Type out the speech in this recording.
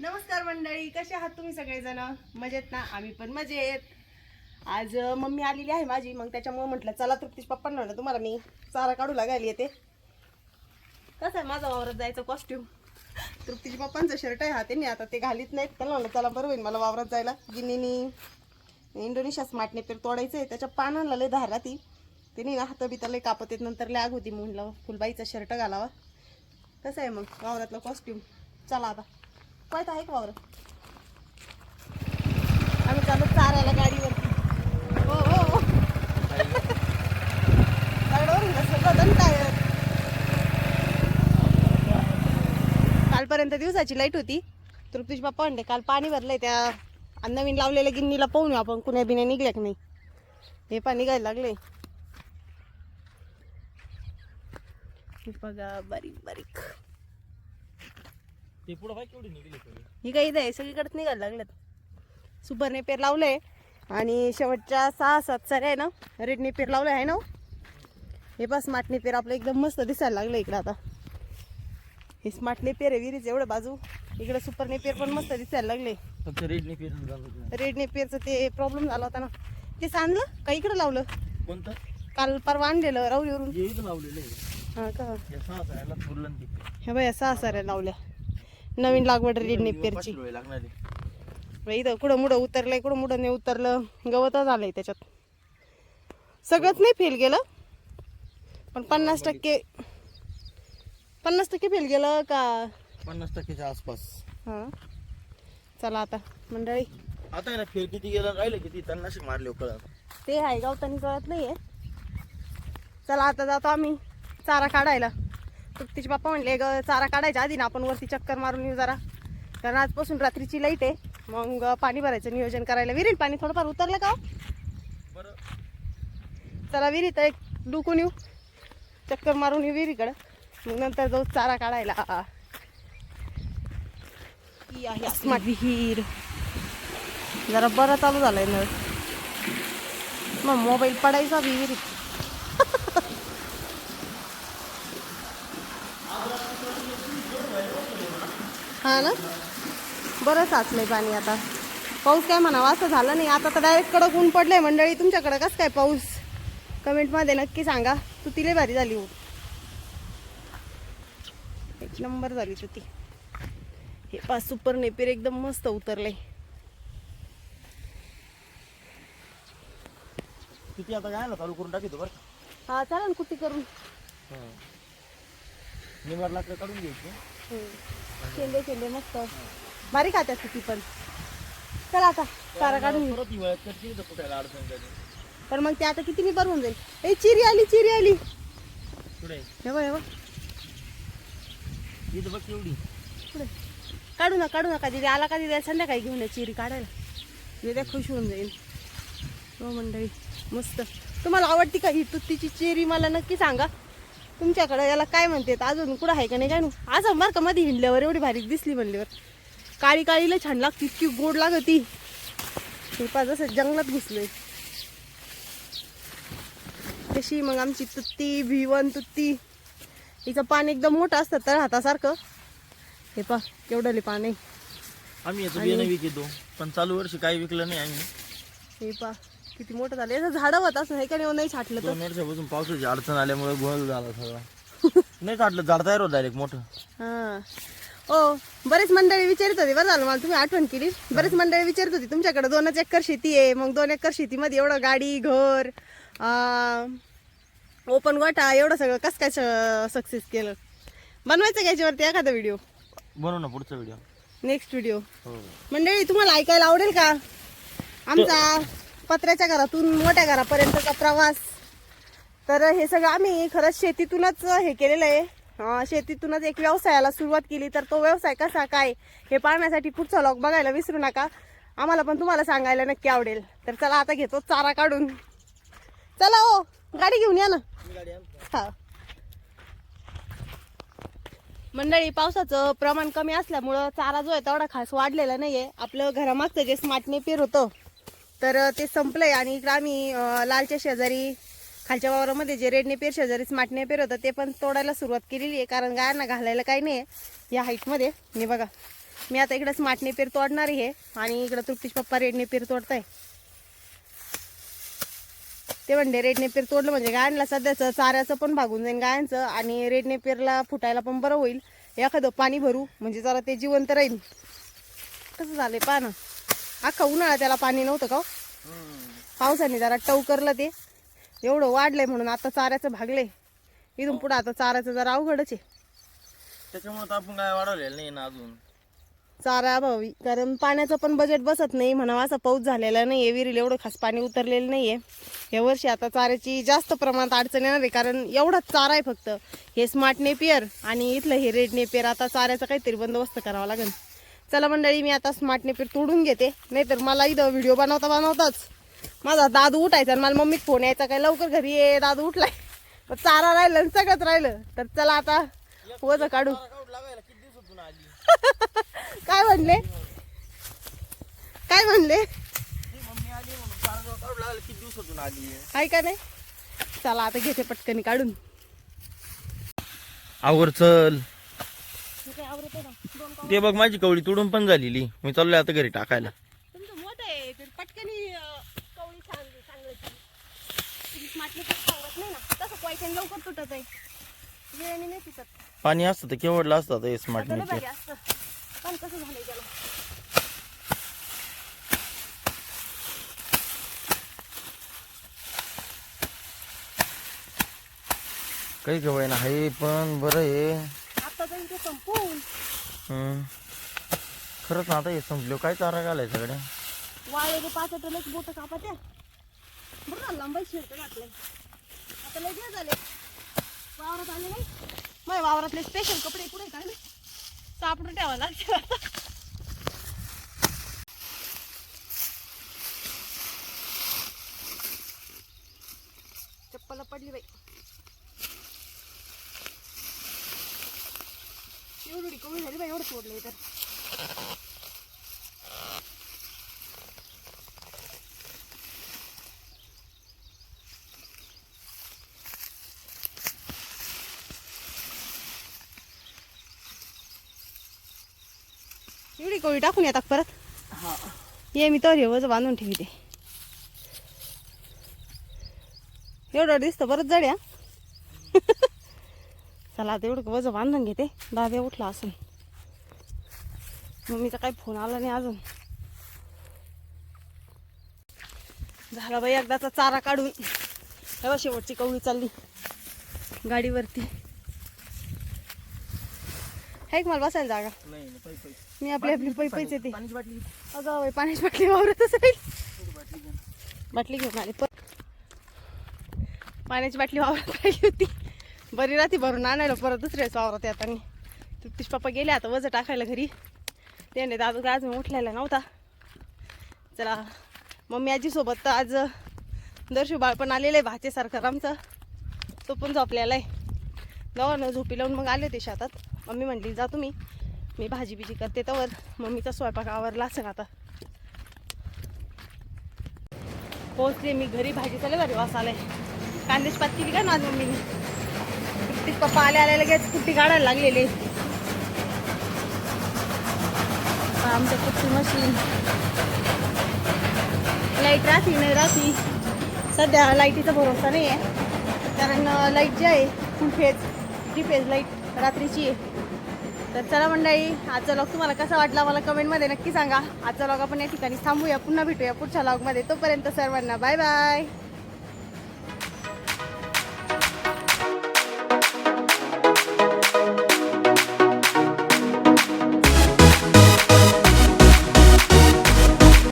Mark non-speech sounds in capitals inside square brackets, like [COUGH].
नमस्कार मंडळी कसे आहात तुम्ही सगळेजण? मजेत ना? आम्ही पण मजेत. आज मम्मी आलेली आहे माझी मग त्याच्यामुळे म्हटलं चला तृप्तीश पप्पा म्हणलं तुम्हाला मी चारा काढू लागायला येते. कसं आहे माझा वावरात जायचं कॉस्ट्युम तृप्तीश पप्पांचं शर्ट आहे हा त्यांनी आता ते घालीत नाहीत. त्यांना म्हणलं चला बरं होईल मला वावरात जायला. गिनीनी इंडोनेशिया स्मार्ट नेपेर तोडायचं आहे त्याच्या पानाला लय धार ती त्यांनी ना हात बिताला कापत येत नंतर लॅग होती म्हणलं फुलबाईचा शर्ट घालावा. कसं आहे मग वावरातलं कॉस्ट्युम चला आता. पाहत आहे का वावरात आम्ही चालू चारायला गाडीवरती. हो हो हो. टायर कालपर्यंत दिवसाची लाइट होती. तृप्तीश बाप्पा म्हणते काल पाणी भरलंय त्या नवीन लावलेल्या गिन्नीला पाहून आपण कुण्या बिण्या निघल्या की नाही. हे पाणी निघायला लागले. बघा बारीक बारीक. ते पुढं काय केवढी निघली सगळी ही काही आहे सगळीकडेच निघायला लागलेत सुपर नेपेर लावलंय आणि शेवटच्या सहा सात साऱ्या आहे ना रेड नेपेर लावलं आहे ना हो? हे बस स्मार्ट नेपेर आपलं एकदम मस्त दिसायला लागलं इकडं आता. हे स्मार्ट नेपेर आहे विहिरीच एवढं बाजू. इकडे सुपर नेपेर पण मस्त दिसायला लागले फक्त रेड नाही फिरून झालं रेड नेपेरचं ते प्रॉब्लेम झाला होता ना. ते सांडलं? का इकडं लावलं? कोणतं? काल परवा आणलेलं इथं लावलेलं आहे. हां का? या सहा फुरलं ते हे बाया सहा साऱ्या लावल्या. नवीन लागवड रेड. बाई, इथं कुठं मुडं उतरलंय कुठं मुडं नाही उतरलं गवतच आलंय त्याच्यात. सगळंच नाही फेल गेलं. पण पन्नास टक्के पन्नास टक्के फेल गेलं का? पन्नास टक्क्याच्या आसपास. हां. चला आता मंडळी. आता ना फेर किती गेलं राहिलं किती? तन्नाशक मारले कळत ते आहे गवतानी कळत नाही आहे चला आता जातो आम्ही चारा काढायला. तिचे पप्पा म्हणले ग चारा काढायच्या आधी ना आपण वरती चक्कर मारून येऊ जरा. कारण आजपासून रात्रीची लाइट आहे. मग पाणी भरायचं नियोजन करायला. विहिरीत पाणी थोडंफार उतरलं का हो? चला विहिरीत एक डुकून येऊ. चक्कर मारून येऊ विहिरीकडं मग नंतर जाऊ चारा काढायला. विहीर. जरा बरं चालू झालंय नळ. मग मोबाईल पडायचा विहिरीत. हा ना? बरं साचलंय पाणी आता. पाऊस काय म्हणावा असं झालं नाही. आता तर डायरेक्ट कडक ऊन पडलंय मंडळी. तुमच्याकडं कसं काय पाऊस? कमेंटमध्ये नक्की सांगा. तू तिले भारी झाली हो. एक नंबर झाली तू ती हे पाच सुपर नेपेर एकदम मस्त उतरलंय. किती आता काय ना चालू करून टाकी बरं? हा चालेल कुठे करून? निवार लाकडं काढून घ्यायची. शेंडे शेंडे मस्त. भारी खात्यात ती पण. चला आता चारा काढून घेऊ परत हिवाळ्यात करते तर अडचण पण मग ते आता किती निबर होऊन जाईल? ए चिरी आली चिरी आली. पुढे हे बघ हे बघ. इथं बघ केवढी. पुढे काढू ना काढू नका दिदी आला का दिदी संध्याकाळी घेऊन ये चिरी काढायला. दिद्या खुश होऊन जाईल हो मंडळी मस्त. तुम्हाला आवडती का ही तुत्तीची चेरी? मला नक्की सांगा. तुमच्याकडे याला काय म्हणतात? अजून कुठं आहे का नाही काय नाही? असं बरं का मध्ये हिंडल्यावर एवढी भारी दिसली म्हणल्यावर. काळी काळीला छान लागती इतकी गोड लागती. पा जसं जंगलात घुसलोय. तशी मग आमची तुत्ती भिवन तुत्ती. हिचं पान एकदम मोठं असतं तर हातासारखं हे पा केवढं पान आहे. आम्ही याचं बियाणं विकतो पण चालू वर्षी काही विकलं नाही आम्ही. हे पा किती मोठं झालं? याचं झाडं होत असं हे का? नाही नाही छाटलं तर. दोन वर्षापासून पावसाची अडचण आल्यामुळे गोळ झाला सगळा. नाही काढलं झाड तयार होत डायरेक्ट मोठं. हा. ओ बरेच मंडळी विचारित होती बरं झालं मला तुम्ही आठवण केली. बरेच मंडळी विचारित होती तुमच्याकडे दोनच एकर शेती आहे मग दोन एकर शेतीमध्ये एवढं गाडी घर ओपन गोठा एवढं सगळं कसं काय सक्सेस केलं? बनवायचं का याच्यावरती एखादा व्हिडिओ बनव ना पुढचा व्हिडिओ नेक्स्ट व्हिडिओ हो. मंडळी तुम्हाला ऐकायला आवडेल का? आमचा पत्र्याच्या घरातून मोठ्या घरापर्यंतचा प्रवास. तर हे सगळं आम्ही खरंच शेतीतूनच हे केलेलं आहे. शेतीतूनच एक व्यवसायाला सुरुवात केली तर तो व्यवसाय कसा काय हे पाहण्यासाठी पुढचा लॉग बघायला विसरू नका. आम्हाला पण तुम्हाला सांगायला नक्की आवडेल. तर चला आता घेतो चारा काढून. चला ओ गाडी घेऊन या ना. हा. मंडळी पावसाचं प्रमाण कमी असल्यामुळं चारा जो आहे तेवढा खास वाढलेला नाही आहे आपलं घरामागचं जे स्मार्टने पेर होतं तर ते संपलंय आणि इकडं आम्ही लालच्या शेजारी खालच्या वावरामध्ये जे रेड पेर शेजारी स्मार्ट पेर होतं ते पण तोडायला सुरुवात केलेली आहे. कारण गायांना घालायला काही नाही आहे या हाईटमध्ये. मी बघा मी आता इकडं स्मार्ट नेपेर तोडणार आहे आणि इकडं तृप्तीश पप्पा रेड नेपेर तोडताय. ते म्हणते रेड नेपेर तोडलं म्हणजे गायांना सध्याचं चाऱ्याचं पण भागून जाईल गायांचं आणि रेड नेपेरला फुटायला पण बरं होईल. एखादं पाणी भरू म्हणजे जरा ते जिवंत राहील कसं झालं आहे ना अख्खा उन्हाळा त्याला पाणी नव्हतं का हो? पावसाने जरा टवकरलं ते. एवढं वाढलंय म्हणून आता चाऱ्याचं भागलंय. इथून पुढं आता चाऱ्याचं जरा अवघडच आहे. त्याच्यामुळे आपण काय वाढवलेलं नाही ना अजून. चारा अभावी. कारण पाण्याचं पण बजेट बसत नाही म्हणावा असा पाऊस झालेला नाही आहे विहिरीला एवढं खास पाणी उतरलेलं नाही आहे या वर्षी आता चाऱ्याची जास्त प्रमाणात अडचण येणार आहे. कारण एवढाच चारा आहे फक्त. हे स्मार्ट नेपियर आणि इथलं हे रेड नेपियर आता चाऱ्याचा काहीतरी बंदोबस्त करावा लागेल. चला मंडळी मी आता स्मार्ट नेपीर तोडून घेते. नाहीतर मला इथं व्हिडिओ बनवता बनवताच. माझा दादू उठायचा आणि मला मम्मीत फोन यायचा काय लवकर घरी ये दादू उठलाय. पण चारा राहिलं आणि सगळंच राहिलं. तर चला आता वज काढू. [LAUGHS] काय म्हणले? काय म्हणले? मम्मी का नाही? चला आता घेते पटकनी काढून. आवर चल. ते बघ माझी कवळी तुडून पण झालेली. मी चाललोय आता घरी टाकायला. तुमचं मोठ आहे तर पटकनी अं, कवळी चांगली चांगलं स्मार्टली सांगत नाही ना? तसं पैशाने लवकर तुटत आहे. वेळाने नाही तुटत. पाणी असतं तर केवढलं असतं आता हे स्मार्ट मीटर असतं. पण कसं झालंय त्याला? काही केवळ ना आहे पण बरं आहे. आता जाईल ते हम्म. खरंच ना आता हे संपलं. काय चारा घालाय सगळ्या वाळलेले पाच टनच बोट कापात्या बरं झालं लांबाई शिरत घातलंय आता लय दिवस झाले. वावरात आले नाही. माझ्या वावरातले स्पेशल कपडे कुठे काय सापडून ठेवा लागते आता. चप्पल पडली बाई एवढी सोडलंय तर. एवढी कवळी टाकून येतात परत. ये मी तर वज बांधून ठेवते. एवढं दिसतं बरंच जड्या. [LAUGHS] चला आता एवढं वज बांधून घेते. दादा उठला असून. मम्मीचा काही फोन आला नाही अजून. झाला बाई एकदाचा चारा काढून. तेव्हा शेवटची कवळी चालली गाडीवरती. आहे मला बसायला जागा? मी आपली आपली पै पैसे येते. अगं बाई पाण्याची बाटली वावरतच राहील बाटली घेऊन आली पण पाण्याची बाटली वावरात राहिली होती. बरी राहती भरून आणायला परत दुसऱ्याच वावरात येताना. तृप्तीश पप्पा गेले आता वजं टाकायला घरी. त्याने दादू आज मी उठलेला नव्हता. चला मम्मी आजीसोबत तर आज दर्शू बाळ पण आलेलं आहे भाचेसारखं आमचं तो पण झोपलेला आहे. गावानं झोपी लावून मग आले होते शेतात. मम्मी म्हटली जा तुम्ही. मी भाजी बिजी करते तर मम्मीचा स्वयंपाक आवरला असेल आता. पोहोचले मी घरी भाजी चालू घरी वास आलाय. कांदेच पात केली का ना मम्मीने? कुट्टीत पप्पा आले आले लगेच कुट्टी काढायला लागलेले. आमच्या कुठची मशीन लाइट राहते नाही राहते. सध्या लाईटीचा भरोसा नाही आहे कारण लाइट जी आहे full phase three phase light रात्रीची आहे. तर चला मंडळी आजचा लॉग तुम्हाला कसा वाटला मला कमेंटमध्ये नक्की सांगा. आजचा लॉग आपण या ठिकाणी थांबूया पुन्हा भेटूया पुढच्या लॉगमध्ये तोपर्यंत सर्वांना बाय बाय